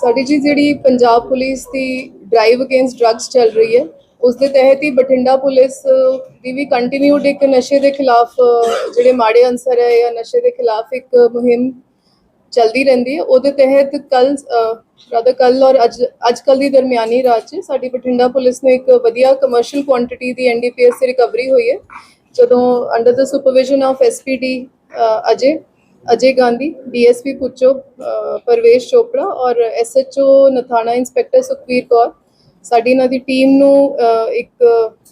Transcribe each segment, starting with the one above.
ਸਾਡੀ ਜੀ ਜਿਹੜੀ ਪੰਜਾਬ ਪੁਲਿਸ ਦੀ ਡਰਾਈਵ ਅਗੇਂਸਟ ਡਰੱਗਸ ਚੱਲ ਰਹੀ ਹੈ ਉਸ ਦੇ ਤਹਿਤ ਹੀ ਬਠਿੰਡਾ ਪੁਲਿਸ ਦੀ ਵੀ ਕੰਟੀਨਿਊਡ ਇੱਕ ਨਸ਼ੇ ਦੇ ਖਿਲਾਫ, ਜਿਹੜੇ ਮਾੜੇ ਅਨਸਰ ਹੈ ਜਾਂ ਨਸ਼ੇ ਦੇ ਖਿਲਾਫ ਇੱਕ ਮੁਹਿੰਮ ਚਲਦੀ ਰਹਿੰਦੀ ਹੈ, ਉਹਦੇ ਤਹਿਤ ਕੱਲ ਰਾਦਾ ਕੱਲ ਔਰ ਅੱਜ ਅੱਜ ਕੱਲ ਦੀ ਦਰਮਿਆਨੀ ਰਾਤ 'ਚ ਸਾਡੀ ਬਠਿੰਡਾ ਪੁਲਿਸ ਨੇ ਇੱਕ ਵਧੀਆ ਕਮਰਸ਼ੀਅਲ ਕੁਆਂਟੀਟੀ ਦੀ ਐਨਡੀਪੀਐਸ ਦੀ ਰਿਕਵਰੀ ਹੋਈ ਹੈ, ਜਦੋਂ under the supervision of SPD Ajay Ajay Gandhi DSP ਪੁੱਚੋ uh, Parvesh Chopra ਔਰ ਐਸਐਚਓ ਨਥਾਣਾ ਇੰਸਪੈਕਟਰ ਸੁਖਵੀਰ ਕੌਰ। ਸਾਡੀ ਇਹਨਾਂ ਦੀ ਟੀਮ ਨੂੰ ਅ, ਇੱਕ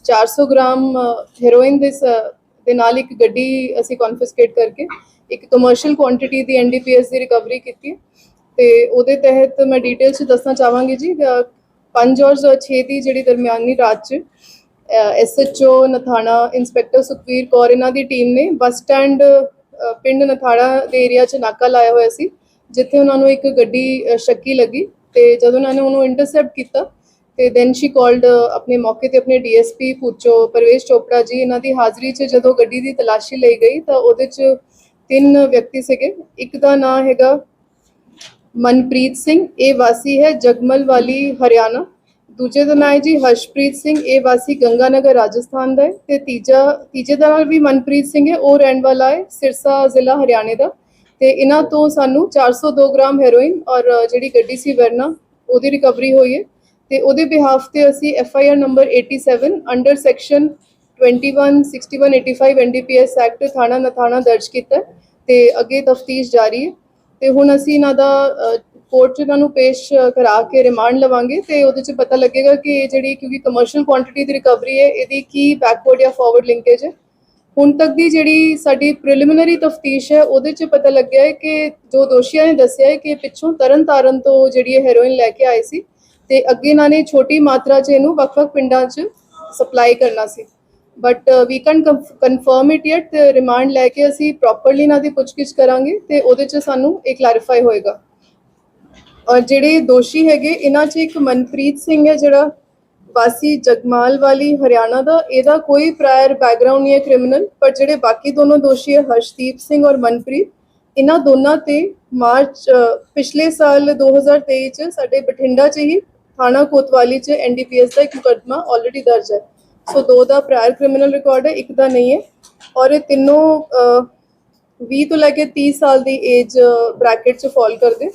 400 ਗ੍ਰਾਮ ਹੈਰੋਇਨ ਦੇ ਸ- ਦੇ ਨਾਲ ਇੱਕ ਗੱਡੀ ਅਸੀਂ ਕਨਫਿਸਕੇਟ ਕਰਕੇ ਇੱਕ ਕਮਰਸ਼ੀਅਲ ਕੁਆਂਟੀਟੀ ਦੀ ਐਨਡੀਪੀਐਸ ਦੀ ਰਿਕਵਰੀ ਕੀਤੀ ਹੈ। ਤੇ ਉਹਦੇ ਤਹਿਤ ਮੈਂ ਡਿਟੇਲ ਚ ਦੱਸਣਾ ਚਾਹਾਂਗੀ ਜੀ 5 ਔਰ 6 ਦੀ ਜਿਹੜੀ ਦਰਮਿਆਨੀ ਰਾਤ ਚ ਐਸਐਚਓ ਨਥਾਣਾ ਇੰਸਪੈਕਟਰ ਸੁਖਵੀਰ ਕੌਰ ਇਹਨਾਂ ਦੀ ਟੀਮ ਨੇ ਬੱਸ ਸਟੈਂਡ ਪਿੰਡ ਨਥਾੜਾ ਦੇ ਏਰੀਆ ਚ ਨਾਕਾ ਲਾਇਆ ਹੋਇਆ ਸੀ, ਜਿੱਥੇ ਉਹਨਾਂ ਨੂੰ ਇੱਕ ਗੱਡੀ ਸ਼ੱਕੀ ਲੱਗੀ ਤੇ ਜਦੋਂ ਉਹਨਾਂ ਨੇ ਉਹਨੂੰ ਇੰਟਰਸੈਪਟ ਕੀਤਾ ਤੇ ਦੈਨ ਸ਼ੀ ਕਾਲਡ ਆਪਣੇ ਮੌਕੇ ਤੇ ਆਪਣੇ ਡੀਐਸਪੀ ਪੁੱਚੋ ਪਰਵੇਸ਼ ਚੋਪੜਾ ਜੀ, ਇਹਨਾਂ ਦੀ ਹਾਜ਼ਰੀ 'ਚ ਜਦੋਂ ਗੱਡੀ ਦੀ ਤਲਾਸ਼ੀ ਲਈ ਗਈ ਤਾਂ ਉਹਦੇ 'ਚ ਤਿੰਨ ਵਿਅਕਤੀ ਸੀਗੇ, ਇੱਕ ਦਾ ਨਾਮ ਹੈਗਾ ਮਨਪ੍ਰੀਤ ਸਿੰਘ, ਇਹ ਵਾਸੀ ਹੈ ਜਗਮਲ ਵਾਲੀ ਹਰਿਆਣਾ। ਦੂਜੇ ਦਾ ਨਾਂ ਹੈ ਜੀ ਹਰਸ਼ਪ੍ਰੀਤ ਸਿੰਘ, ਇਹ ਵਾਸੀ ਗੰਗਾਨਗਰ ਰਾਜਸਥਾਨ ਦਾ ਹੈ ਤੇ ਤੀਜਾ, ਤੀਜੇ ਦਾ ਨਾਂ ਵੀ ਮਨਪ੍ਰੀਤ ਸਿੰਘ ਹੈ, ਉਹ ਰਹਿਣ ਵਾਲਾ ਹੈ ਸਿਰਸਾ ਜ਼ਿਲ੍ਹਾ ਹਰਿਆਣੇ ਦਾ ਤੇ ਇਹਨਾਂ ਤੋਂ ਸਾਨੂੰ 402 ਗ੍ਰਾਮ ਹੈਰੋਇਨ ਔਰ ਜਿਹੜੀ ਗੱਡੀ ਸੀ ਵਰਨਾ, ਉਹਦੀ ਰਿਕਵਰੀ ਹੋਈ ਹੈ ਤੇ ਉਹਦੇ ਬਿਹਾਫ ਤੇ ਅਸੀਂ F I R number 87 under section 21 61 85 NDPS act ਥਾਣਾ ਨਥਾਣਾ ਦਰਜ ਕੀਤਾ ਹੈ ਤੇ ਅੱਗੇ ਤਫਤੀਸ਼ ਜਾਰੀ ਹੈ ਤੇ ਹੁਣ ਅਸੀਂ ਇਹਨਾਂ ਦਾ ਕੋਰਟ 'ਚ ਇਹਨਾਂ ਨੂੰ ਪੇਸ਼ ਕਰਾ ਕੇ ਰਿਮਾਂਡ ਲਵਾਂਗੇ ਤੇ ਉਹਦੇ 'ਚ ਪਤਾ ਲੱਗੇਗਾ ਕਿ ਇਹ ਜਿਹੜੀ ਕਿਉਂਕਿ ਕਮਰਸ਼ੀਅਲ ਕੁਆਂਟੀਟੀ ਦੀ ਰਿਕਵਰੀ ਹੈ, ਇਹਦੀ ਕੀ ਬੈਕਵਰਡ ਜਾਂ ਫਾਰਵਰਡ ਲਿੰਕੇਜ ਹੈ। ਹੁਣ ਤੱਕ ਦੀ ਜਿਹੜੀ ਸਾਡੀ ਪ੍ਰੀਲਿਮਿਨਰੀ ਤਫਤੀਸ਼ ਹੈ, ਉਹਦੇ 'ਚ ਪਤਾ ਲੱਗਿਆ ਹੈ ਕਿ ਜੋ ਦੋਸ਼ੀਆਂ ਨੇ ਦੱਸਿਆ ਹੈ ਕਿ ਪਿੱਛੋਂ ਤਰਨਤਾਰਨ ਤੋਂ ਜਿਹੜੀ ਇਹ ਹੈਰੋਇਨ ਲੈ ਕੇ ਆਏ ਸੀ ਤੇ ਅੱਗੇ ਇਹਨਾਂ ਨੇ ਛੋਟੀ ਮਾਤਰਾ 'ਚ ਇਹਨੂੰ ਵੱਖ-ਵੱਖ ਪਿੰਡਾਂ 'ਚ ਸਪਲਾਈ ਕਰਨਾ ਸੀ। But we can confirm it yet remand ਲੈ ਕੇ ਅਸੀਂ ਪ੍ਰੋਪਰਲੀ ਇਹਨਾਂ ਦੀ ਪੁੱਛਗਿੱਛ ਕਰਾਂਗੇ ਤੇ ਉਹਦੇ 'ਚ ਸਾਨੂੰ ਇਹ ਕਲੈਰੀਫਾਈ ਹੋਏਗਾ। ਔਰ ਜਿਹੜੇ ਦੋਸ਼ੀ ਹੈਗੇ ਇਹਨਾਂ 'ਚ ਇੱਕ ਮਨਪ੍ਰੀਤ ਸਿੰਘ ਹੈ ਜਿਹੜਾ ਵਾਸੀ ਜਗਮਾਲ ਵਾਲੀ ਹਰਿਆਣਾ ਦਾ। ਇਹਦਾ ਕੋਈ ਪ੍ਰਾਇਰ ਬੈਕਗ੍ਰਾਉਂਡ ਨਹੀਂ ਹੈ ਕ੍ਰਿਮੀਨਲ ਪਰ ਜਿਹੜੇ ਬਾਕੀ ਦੋਨੋਂ ਦੋਸ਼ੀ ਹੈ ਹਰਸ਼ਦੀਪ ਸਿੰਘ ਔਰ ਮਨਪ੍ਰੀਤ ਇਹਨਾਂ ਦੋਨਾਂ ਤੇ ਮਾਰਚ ਪਿਛਲੇ ਸਾਲ 2023 ਚ ਸਾਡੇ ਬਠਿੰਡਾ 'ਚ ਹੀ ਥਾਣਾ ਕੋਤਵਾਲੀ 'ਚ ਐਨਡੀਪੀਐਸ ਦਾ ਇੱਕ ਮੁਕੱਦਮਾ ਆਲਰੇਡੀ ਦਰਜ ਹੈ। ਸੋ ਦੋ ਦਾ ਪ੍ਰਾਇਰ ਕ੍ਰਿਮੀਨਲ ਰਿਕਾਰਡ ਹੈ ਇੱਕ ਦਾ ਨਹੀਂ ਹੈ। ਔਰ ਇਹ ਤਿੰਨੋਂ ਅ, 20 ਤੋਂ ਲੈ ਕੇ 30 ਸਾਲ ਦੀ ਏਜ ਬ੍ਰੈਕਟ 'ਚ ਫਾਲ ਕਰਦੇ।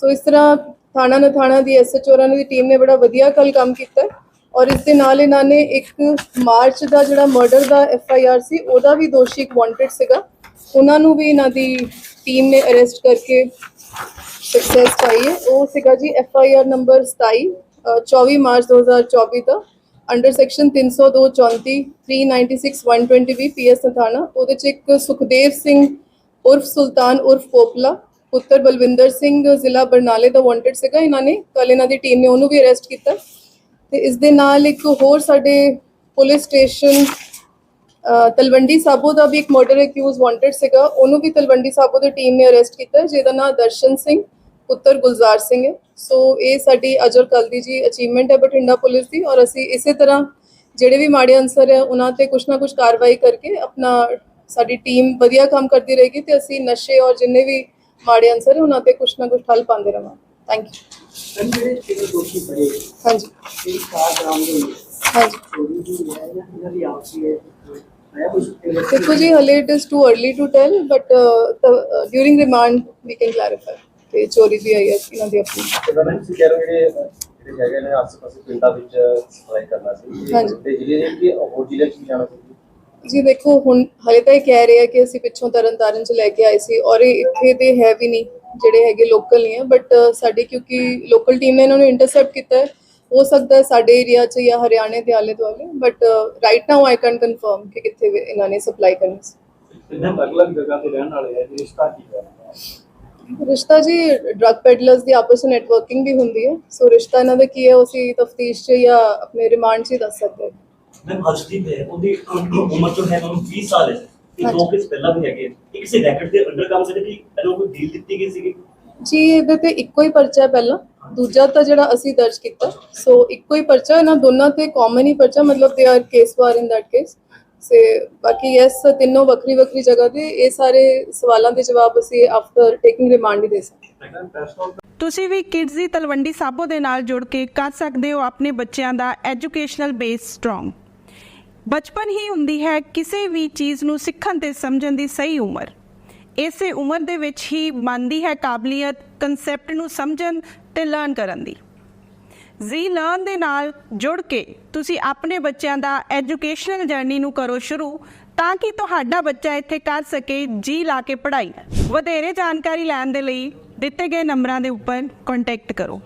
ਸੋ ਇਸ ਤਰ੍ਹਾਂ ਥਾਣਾ ਨਥਾਣਾ ਦੀ ਐਸਐਚਓ ਹੋਰਾਂ ਦੀ ਟੀਮ ਨੇ ਬੜਾ ਵਧੀਆ ਕੱਲ ਕੰਮ ਕੀਤਾ ਔਰ ਇਸ ਦੇ ਨਾਲ ਇਹਨਾਂ ਨੇ ਇੱਕ ਮਾਰਚ ਦਾ ਜਿਹੜਾ ਮਰਡਰ ਦਾ ਐਫਆਈਆਰ ਸੀ ਉਹਦਾ ਵੀ ਦੋਸ਼ੀ ਇੱਕ ਵਾਂਟਡ ਸੀਗਾ। ਉਹਨਾਂ ਨੂੰ ਵੀ ਇਹਨਾਂ ਦੀ ਟੀਮ ਨੇ ਅਰੈਸਟ ਕਰਕੇ ਸਕਸੈਸ ਪਾਈ ਹੈ। ਉਹ ਸੀਗਾ ਜੀ ਐਫਆਈਆਰ ਨੰਬਰ 27 ਅ, 24 ਮਾਰਚ 2024 ਦਾ ਅੰਡਰ ਸੈਕਸ਼ਨ 302 34 396 120 ਵੀ ਪੀਐਸ ਨਥਾਣਾ। ਉਹਦੇ ਚ ਇੱਕ ਸੁਖਦੇਵ ਸਿੰਘ ਉਰਫ ਸੁਲਤਾਨ ਉਰਫ ਪੋਪਲਾ ਪੁੱਤਰ ਬਲਵਿੰਦਰ ਸਿੰਘ ਜ਼ਿਲ੍ਹਾ ਬਰਨਾਲੇ ਦਾ ਵਾਂਟਡ ਸੀਗਾ ਇਹਨਾਂ ਨੇ। ਕੱਲ ਇਹਨਾਂ ਦੀ ਟੀਮ ਨੇ ਉਹਨੂੰ ਵੀ ਅਰੈਸਟ ਕੀਤਾ। ਤੇ ਇਸ ਦੇ ਨਾਲ ਇੱਕ ਹੋਰ ਸਾਡੇ ਪੁਲਿਸ ਸਟੇਸ਼ਨ ਤਲਵੰਡੀ ਸਾਬੋ ਦਾ ਵੀ ਇੱਕ ਮਰਡਰ ਅਕਿਊਜ਼ ਵਾਂਟਡ ਸੀਗਾ। ਉਹਨੂੰ ਵੀ ਤਲਵੰਡੀ ਸਾਬੋ ਦੀ ਟੀਮ ਨੇ ਅਰੈਸਟ ਕੀਤਾ। ਜਿਹਦਾ ਨਾਮ ਦਰਸ਼ਨ ਸਿੰਘ, ਪੁੱਤਰ ਗੁਲਜ਼ਾਰ ਸਿੰਘ ਹੈ। ਸੋ ਇਹ ਸਾਡੀ ਅਜਰ ਕੱਲ ਦੀ ਜੀ ਅਚੀਵਮੈਂਟ ਹੈ ਬਠਿੰਡਾ ਪੁਲਿਸ ਦੀ। ਔਰ ਅਸੀਂ ਇਸੇ ਤਰ੍ਹਾਂ ਜਿਹੜੇ ਵੀ ਮਾੜੇ ਅਨਸਰ ਹੈ, ਉਹਨਾਂ ਤੇ ਕੁਛ ਨਾ ਕੁਛ ਕਾਰਵਾਈ ਕਰਕੇ ਆਪਣਾ ਸਾਡੀ ਟੀਮ ਵਧੀਆ ਕੰਮ ਕਰਦੀ ਰਹੇਗੀ। ਤੇ ਅਸੀਂ ਨਸ਼ੇ ਔਰ ਜਿੰਨੇ ਵੀ ਮਾੜੇ ਅਨਸਰ ਉਹਨਾਂ ਤੇ ਕੁਛ ਨਾ ਕੁਛ ਹੱਲ ਪਾਉਂਦੇ ਰਹਾਂ ਥੈਂਕ ਯੂ ਸੰਜੇ ਕਿਹੜੇ ਦੋਸ਼ੀ ਪੜੇ ਹਾਂਜੀ। ਇਹ ਕਾਰ ਗ੍ਰਾਮ ਦੇ ਹਾਂਜੀ। ਚੋਰੀ ਦੀ ਹੈ ਜਾਂ ਇਹਨਾਂ ਦੀ ਆਪਸੀ ਹੈ? ਆਇਆ ਕੁਝ ਦੇਖੋ ਜੀ ਹਲੇ it is too early to tell but during remand we can clarify ਕਿ ਚੋਰੀ ਵੀ ਆਈ ਹੈ ਇਹਨਾਂ ਦੀ ਆਪਣੀ। ਮੈਡਮ ਤੁਸੀਂ ਕਹਿ ਰਹੇ ਹੋ ਜਿਹੜੇ ਜਿਹੜੇ ਹੈਗੇ ਨੇ ਆਸ-ਪਾਸੇ ਪਿੰਡਾਂ ਵਿੱਚ ਸਪਲਾਈ ਕਰਨਾ ਸੀ। ਹਾਂਜੀ। ਤੇ ਜਿਹੜੇ ਕਿ ਹੋਰ ਜ਼ਿਲ੍ਹੇ ਚ ਵੀ ਜਾਣਾ ਸੀ। ਜੀ ਦੇਖੋ ਹੁਣ ਹਲੇ ਤਾਂ ਇਹ ਕਹਿ ਰਹੇ ਆ ਕਿ ਅਸੀਂ ਪਿੱਛੋਂ ਤਰਨ ਤਾਰਨ ਚ ਲੈ ਕੇ ਆਏ ਸੀ ਔਰ ਇਹ ਇੱਥੇ ਦੇ ਹੈ ਵੀ ਨਹੀਂ ਜਿਹੜੇ ਹੈਗੇ ਲੋਕਲ ਨਹੀਂ ਹੈ ਬਟ ਸਾਡੀ ਕਿਉਂਕਿ ਲੋਕਲ ਟੀਮ ਨੇ ਇਹਨਾਂ ਨੂੰ ਇੰਟਰਸੈਪਟ ਕੀਤਾ ਹੈ। ਸਕਦਾ ਸਾਡੇ ਏਰੀਆ ਚ ਜਾਂ ਹਰਿਆਣੇ ਦੇ ਆਲੇ ਦੁਆਲੇ but right now I can confirm ਕਿ ਕਿੱਥੇ ਇਹਨਾਂ ਨੇ ਸਪਲਾਈ ਕਰਨੀ ਸੀ। ਇਹਨਾਂ ਅਲੱਗ ਜਗ੍ਹਾ ਤੇ ਰਹਿਣ ਵਾਲੇ ਆ ਜੀ ਰਿਸ਼ਤਾ ਕੀ ਹੈ? ਰਿਸ਼ਤਾ ਜੀ ਡਰੱਗ ਪੈਡਲਰਸ ਦੀ ਆਪਸ ਵਿੱਚ ਨੈਟਵਰਕਿੰਗ ਵੀ ਹੁੰਦੀ ਹੈ। ਸੋ ਰਿਸ਼ਤਾ ਇਹਨਾਂ ਦਾ ਕੀ ਹੈ ਉਸੇ ਤਫਤੀਸ਼ ਚ ਜਾਂ ਆਪਣੇ ਰਿਮਾਂਡ ਚ ਹੀ ਦੱਸ ਸਕਦੇ ਹਾਂ। ਮੈਮ ਹਰਸ਼ਦੀਪ ਹੈ ਉਹਦੀ ਉਮਰ ਜੋ ਹੈ ਉਹਨੂੰ 20 ਸਾਲ ਹੈ। ਇਹ ਹਾਂਜੀ। ਦੋ ਕਿਸ ਪਹਿਲਾਂ ਵੀ ਹੈਗੇ ਇਹ ਕਿਸੇ ਰੈਕਟ ਦੇ ਅੰਡਰ ਕੰਮ ਕਰਦੇ ਕਿ ਇਹਨੂੰ ਕੋਈ ਡੀਲ ਦਿੱਤੀ ਗਈ ਸੀਗੀ? ਜੀ ਇਹਦੇ ਤੇ ਇੱਕੋ ਹੀ ਪਰਚਾ ਹੈ ਪਹਿਲਾਂ। ਦੂਜਾ ਤਾਂ ਜਿਹੜਾ ਅਸੀਂ ਦਰਜ ਕੀਤਾ। ਸੋ ਇੱਕੋ ਹੀ ਪਰਚਾ ਇਹਨਾਂ ਦੋਨਾਂ ਤੇ ਕਾਮਨ ਹੀ ਪਰਚਾ ਮਤਲਬ ਦੇ ਆਰ ਕੇਸ ਵਾਰ ਇਨ ਦੈਟ ਕੇਸ ਸੇ ਬਾਕੀ ਯੈਸ ਤਿੰਨੋਂ ਵੱਖਰੀ ਵੱਖਰੀ ਜਗ੍ਹਾ ਤੇ ਇਹ ਸਾਰੇ ਸਵਾਲਾਂ ਦੇ ਜਵਾਬ ਅਸੀਂ ਆਫਟਰ ਟੇਕਿੰਗ ਰਿਮਾਂਡ ਹੀ ਦੇ ਸਕਦੇ ਤੁਸੀਂ ਵੀ ਕਿਡਜ਼ ਦੀ ਤਲਵੰਡੀ ਸਾਬੋ ਦੇ ਨਾਲ ਜੁੜ ਕੇ ਕਰ ਸਕਦੇ ਹੋ ਆਪਣੇ ਬੱਚਿਆਂ ਦਾ ਐਜੂਕੇਸ਼ਨਲ ਬੇਸ ਸਟਰੋਂਗ ਬਚਪਨ ਹੀ ਹੁੰਦੀ ਹੈ ਕਿਸੇ ਵੀ ਚੀਜ਼ ਨੂੰ ਸਿੱਖਣ ਤੇ ਸਮਝਣ ਦੀ ਸਹੀ ਉਮਰ। ਇਸੇ ਉਮਰ ਦੇ ਵਿੱਚ ਹੀ ਮੰਨਦੀ ਹੈ ਕਾਬਲੀਅਤ ਕਨਸੈਪਟ ਨੂੰ ਸਮਝਣ ਤੇ ਲਰਨ ਕਰਨ ਦੀ। ਜ਼ੀ ਲਰਨ ਦੇ ਨਾਲ ਜੁੜ ਕੇ ਤੁਸੀਂ ਆਪਣੇ ਬੱਚਿਆਂ ਦਾ ਐਜੂਕੇਸ਼ਨਲ ਜਰਨੀ ਨੂੰ ਕਰੋ ਸ਼ੁਰੂ, ਤਾਂ ਕਿ ਤੁਹਾਡਾ ਬੱਚਾ ਇੱਥੇ ਕਰ ਸਕੇ ਜੀ ਲਾ ਕੇ ਪੜ੍ਹਾਈ। ਵਧੇਰੇ ਜਾਣਕਾਰੀ ਲੈਣ ਦੇ ਲਈ ਦਿੱਤੇ ਗਏ ਨੰਬਰਾਂ ਦੇ ਉੱਪਰ ਕੰਟੈਕਟ ਕਰੋ।